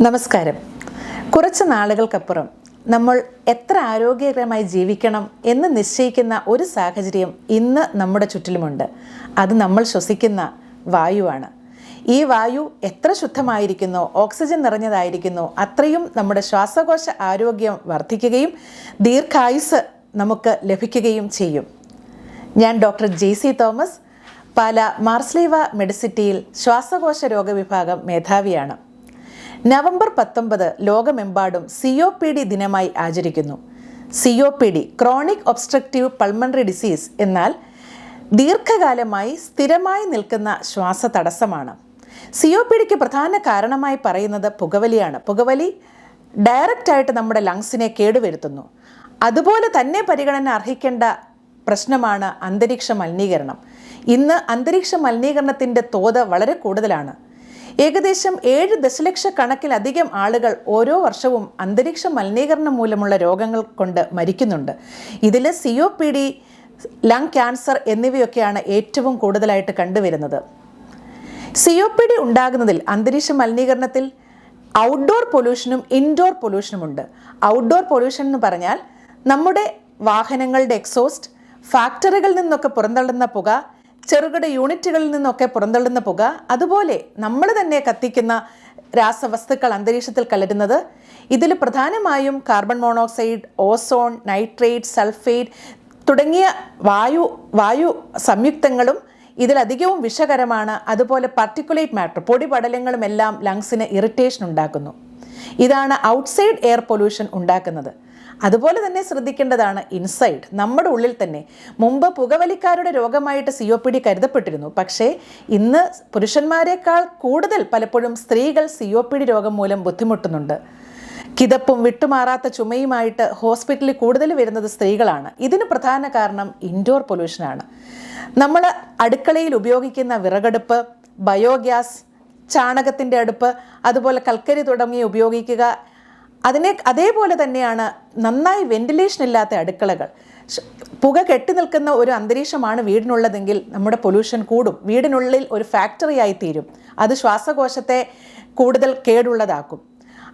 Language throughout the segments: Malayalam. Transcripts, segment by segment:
നമസ്കാരം. കുറച്ച് നാളുകൾക്കപ്പുറം നമ്മൾ എത്ര ആരോഗ്യകരമായി ജീവിക്കണം എന്ന് നിശ്ചയിക്കുന്ന ഒരു സാഹചര്യം ഇന്ന് നമ്മുടെ ചുറ്റിലുമുണ്ട്. അത് നമ്മൾ ശ്വസിക്കുന്ന വായുവാണ്. ഈ വായു എത്ര ശുദ്ധമായിരിക്കുന്നോ ഓക്സിജൻ നിറഞ്ഞതായിരിക്കുന്നോ അത്രയും നമ്മുടെ ശ്വാസകോശ ആരോഗ്യം വർദ്ധിക്കുകയും ദീർഘായുസ് നമുക്ക് ലഭിക്കുകയും ചെയ്യും. ഞാൻ doctor J C Thomas Pala Marsleeva മെഡിസിറ്റിയിൽ ശ്വാസകോശ രോഗവിഭാഗം മേധാവിയാണ്. നവംബർ പത്തൊമ്പത് ലോകമെമ്പാടും സി ഒ പി ഡി ദിനമായി ആചരിക്കുന്നു. C O P D chronic obstructive pulmonary disease എന്നാൽ ദീർഘകാലമായി സ്ഥിരമായി നിൽക്കുന്ന ശ്വാസ തടസ്സമാണ് സി ഒ പി ഡിക്ക് പ്രധാന കാരണമായി പറയുന്നത് പുകവലിയാണ്. പുകവലി ഡയറക്റ്റായിട്ട് നമ്മുടെ ലങ്സിനെ കേടുവരുത്തുന്നു. അതുപോലെ തന്നെ പരിഗണന അർഹിക്കേണ്ട പ്രശ്നമാണ് അന്തരീക്ഷ മലിനീകരണം. ഇന്ന് അന്തരീക്ഷ മലിനീകരണത്തിന്റെ തോത് വളരെ കൂടുതലാണ്. ഏകദേശം ഏഴ് ദശലക്ഷ കണക്കിലധികം ആളുകൾ ഓരോ വർഷവും അന്തരീക്ഷ മലിനീകരണം മൂലമുള്ള രോഗങ്ങൾ കൊണ്ട് മരിക്കുന്നുണ്ട്. ഇതിൽ C O P D lung cancer എന്നിവയൊക്കെയാണ് ഏറ്റവും കൂടുതലായിട്ട് കണ്ടുവരുന്നത്. സി ഒ പി ഡി ഉണ്ടാകുന്നതിൽ അന്തരീക്ഷ മലിനീകരണത്തിൽ ഔട്ട്ഡോർ പൊല്യൂഷനും ഇൻഡോർ പൊല്യൂഷനും ഉണ്ട്. ഔട്ട്ഡോർ പൊല്യൂഷൻ എന്ന് പറഞ്ഞാൽ നമ്മുടെ വാഹനങ്ങളുടെ എക്സോസ്റ്റ് ഫാക്ടറികളിൽ നിന്നൊക്കെ പുറന്തള്ളുന്ന പുക ചെറുകിട യൂണിറ്റുകളിൽ നിന്നൊക്കെ പുറന്തള്ളുന്ന പുക അതുപോലെ നമ്മൾ തന്നെ കത്തിക്കുന്ന രാസവസ്തുക്കൾ അന്തരീക്ഷത്തിൽ കലരുന്നത്. ഇതിൽ പ്രധാനമായും carbon monoxide ozone nitrate sulphate തുടങ്ങിയ വായു വായു സംയുക്തങ്ങളും ഇതിലധികവും വിഷകരമാണ്. അതുപോലെ പർട്ടിക്കുലേറ്റ് മാറ്റർ പൊടിപടലങ്ങളും എല്ലാം ലങ്സിന് ഇറിറ്റേഷൻ ഉണ്ടാക്കുന്നു. ഇതാണ് ഔട്ട്സൈഡ് എയർ പൊല്യൂഷൻ ഉണ്ടാക്കുന്നത്. അതുപോലെ തന്നെ ശ്രദ്ധിക്കേണ്ടതാണ് ഇൻസൈഡ്. നമ്മുടെ ഉള്ളിൽ തന്നെ. മുമ്പ് പുകവലിക്കാരുടെ രോഗമായിട്ട് സി ഒ പി ഡി കരുതപ്പെട്ടിരുന്നു. പക്ഷേ ഇന്ന് പുരുഷന്മാരെക്കാൾ കൂടുതൽ പലപ്പോഴും സ്ത്രീകൾ സി ഒ പി ഡി രോഗം മൂലം ബുദ്ധിമുട്ടുന്നുണ്ട്. കിതപ്പും വിട്ടുമാറാത്ത ചുമയുമായിട്ട് ഹോസ്പിറ്റലിൽ കൂടുതൽ വരുന്നത് സ്ത്രീകളാണ്. ഇതിന് പ്രധാന കാരണം ഇൻഡോർ പൊല്യൂഷനാണ് നമ്മൾ അടുക്കളയിൽ ഉപയോഗിക്കുന്ന വിറകടുപ്പ് ബയോഗ്യാസ് ചാണകത്തിന്റെ അടുപ്പ് അതുപോലെ കൽക്കരി തുടങ്ങി ഉപയോഗിക്കുക അതിനെ അതേപോലെ തന്നെയാണ് നന്നായി വെന്റിലേഷൻ ഇല്ലാത്ത അടുക്കളകൾ. പുക കെട്ടി നിൽക്കുന്ന ഒരു അന്തരീക്ഷമാണ് വീടിനുള്ളതെങ്കിൽ നമ്മുടെ പൊല്യൂഷൻ കൂടും. വീടിനുള്ളിൽ ഒരു ഫാക്ടറിയായി തീരും. അത് ശ്വാസകോശത്തെ കൂടുതൽ കേടുള്ളതാക്കും.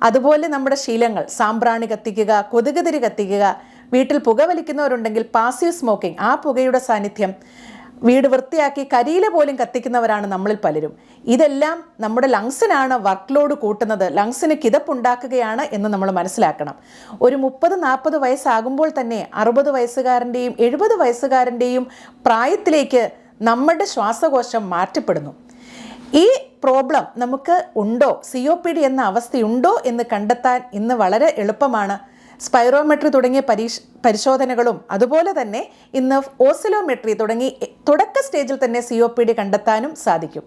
അതുപോലെ നമ്മുടെ ശീലങ്ങൾ സാമ്പ്രാണി കത്തിക്കുക കൊതുകുതിരി കത്തിക്കുക വീട്ടിൽ പുക വലിക്കുന്നവരുണ്ടെങ്കിൽ പാസീവ് സ്മോക്കിംഗ് ആ പുകയുടെ സാന്നിധ്യം വീട് വൃത്തിയാക്കി കരിയില പോലും കത്തിക്കുന്നവരാണ് നമ്മളിൽ പലരും. ഇതെല്ലാം നമ്മുടെ ലങ്സിനാണ് വർക്ക് ലോഡ് കൂട്ടുന്നത്. ലങ്സിന് കിതപ്പുണ്ടാക്കുകയാണ് എന്ന് നമ്മൾ മനസ്സിലാക്കണം. ഒരു മുപ്പത് നാൽപ്പത് വയസ്സാകുമ്പോൾ തന്നെ അറുപത് വയസ്സുകാരന്റെയും എഴുപത് വയസ്സുകാരന്റെയും പ്രായത്തിലേക്ക് നമ്മുടെ ശ്വാസകോശം മാറ്റപ്പെടുന്നു. ഈ പ്രോബ്ലം നമുക്ക് ഉണ്ടോ? സി ഒ പി ഡി എന്ന അവസ്ഥയുണ്ടോ എന്ന് കണ്ടെത്താൻ ഇന്ന് വളരെ എളുപ്പമാണ്. സ്പൈറോമെട്രി തുടങ്ങിയ പരീക്ഷ പരിശോധനകളും അതുപോലെ തന്നെ ഇന്ന് ഓസിലോമെട്രി തുടങ്ങി തുടക്ക സ്റ്റേജിൽ തന്നെ സി ഒ പി ഡി കണ്ടെത്താനും സാധിക്കും.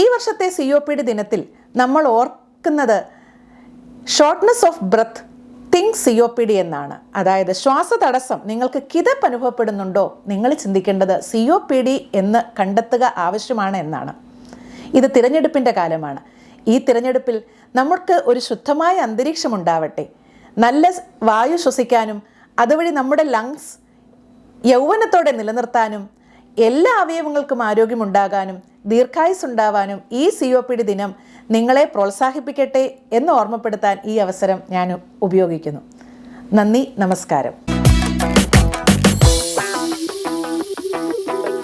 ഈ വർഷത്തെ സി ഒ പി ഡി ദിനത്തിൽ നമ്മൾ ഓർക്കുന്നത് shortness of breath thing C O P D എന്നാണ്. അതായത് ശ്വാസ തടസ്സം നിങ്ങൾക്ക് കിതപ്പ് അനുഭവപ്പെടുന്നുണ്ടോ നിങ്ങൾ ചിന്തിക്കേണ്ടത് സി ഒ പി ഡി എന്ന് കണ്ടെത്തുക ആവശ്യമാണ് എന്നാണ്. ഇത് തിരഞ്ഞെടുപ്പിന്റെ കാലമാണ്. ഈ തിരഞ്ഞെടുപ്പിൽ നമുക്ക് ഒരു ശുദ്ധമായ അന്തരീക്ഷം ഉണ്ടാവട്ടെ. നല്ല വായു ശ്വസിക്കാനും അതുവഴി നമ്മുടെ ലങ്സ് യൗവനത്തോടെ നിലനിർത്താനും എല്ലാ അവയവങ്ങൾക്കും ആരോഗ്യമുണ്ടാകാനും ദീർഘായുസ് ഉണ്ടാവാനും ഈ സി ഒ പി ഡി ദിനം നിങ്ങളെ പ്രോത്സാഹിപ്പിക്കട്ടെ എന്ന് ഓർമ്മപ്പെടുത്താൻ ഈ അവസരം ഞാൻ ഉപയോഗിക്കുന്നു. നന്ദി നമസ്കാരം.